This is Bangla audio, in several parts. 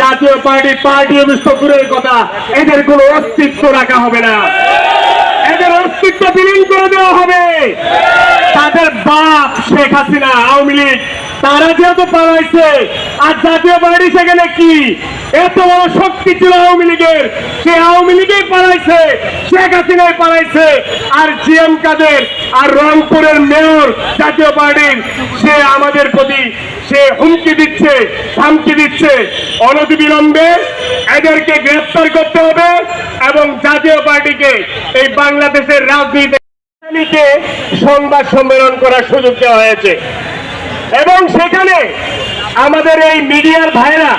জাতীয় পার্টি পার্টি অভিষ্ট দূরের কথা। এদের কোনো অস্তিত্ব রাখা হবে না। এদের অস্তিত্ব বিলীন করে দেওয়া হবে। তাদের বাপ শেখ হাসিনা, আওয়ামী লীগ, তারা যেহেতু পালাইছে, আর জাতীয় পার্টি সেখানে কি? এত বড় শক্তি ছিল আওয়ামী লীগের। সে আওয়ামী লীগেই পালাইছে, শেখ হাসিনাই পালাইছে, আর জিএম কাদের, আর রংপুরের মেয়র জাতীয় পার্টির, সে আমাদের প্রতি সে হুমকি দিচ্ছে, ধামকি দিচ্ছে। অনতিবিলম্বে এদেরকে গ্রেফতার করতে হবে এবং জাতীয় পার্টিকে এই বাংলাদেশের রাজনীতি আগামীতে সংবাদ সম্মেলন করার সুযোগ দেওয়া হয়েছে। এবং সেখানে আমাদের এই মিডিয়ার ভাইরা,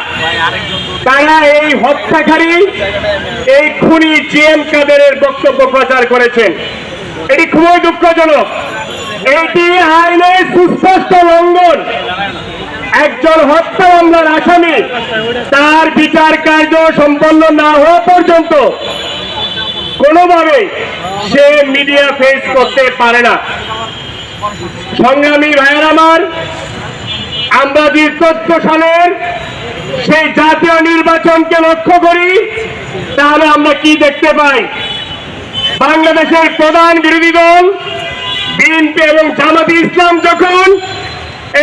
তারা এই হত্যাকারী, এই খুনি জিএম কাদেরের বক্তব্য প্রচার করেছেন। এটি খুবই দুঃখজনক। এটি আইনের সুস্পষ্ট লঙ্ঘন। একজন হত্যা মামলার আসামি, তার বিচার কার্য সম্পন্ন না হওয়া পর্যন্ত কোনোভাবে সে মিডিয়া ফেস করতে পারে না। সংগ্রামী ভাইয়ের আমার আমরা যে চোদ্দ সালের সেই জাতীয় নির্বাচনকে লক্ষ্য করি, তাহলে আমরা কি দেখতে পাই? বাংলাদেশের প্রধান বিরোধী দল, বিএনপি এবং জামাতি ইসলাম যখন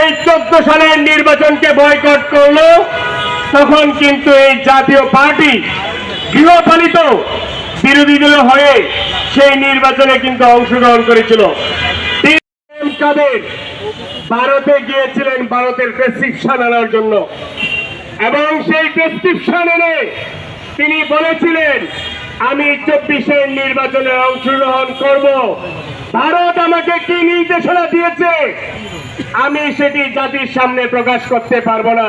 এই চোদ্দ সালের নির্বাচনকে বয়কট করল, তখন কিন্তু এই জাতীয় পার্টি গৃহপালিত বিরোধী দল হয়ে সেই নির্বাচনে কিন্তু অংশগ্রহণ করেছিল। ভারতে গিয়েছিলেন ভারতের প্রেসক্রিপশন আনার জন্য। এবং সেই প্রেসক্রিপশন এনে তিনি বলেছিলেন, আমি চব্বিশের নির্বাচনে অংশগ্রহণ করব। ভারত আমাকে কি নির্দেশনা দিয়েছে? আমি সেটি জাতির সামনে প্রকাশ করতে পারব না।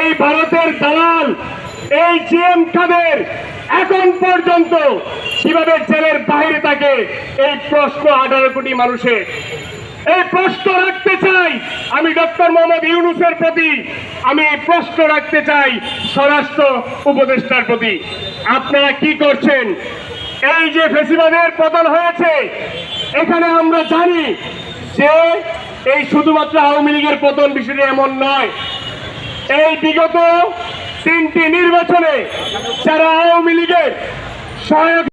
এই ভারতের দালাল, এই জিএম কাদের এখন পর্যন্ত কীভাবে জেলের বাইরে থাকে, এই প্রশ্ন আঠারো কোটি মানুষের। এই প্রশ্ন রাখতে চাই। আমি ডক্টর মোহাম্মদ ইউনুসের প্রতি, আমি প্রশ্ন রাখতে চাই স্বরাষ্ট্র উপদেষ্টার প্রতি। আপনারা কি করছেন? এই যে ফেসিবাদের পতন হয়েছে, এখানে আমরা জানি যে এই শুধুমাত্র আওয়ামী লীগের পতন বিষয়টি এমন নয়। এই বিগত তিনটি নির্বাচনে যারা আওয়ামী লীগের সহায়ক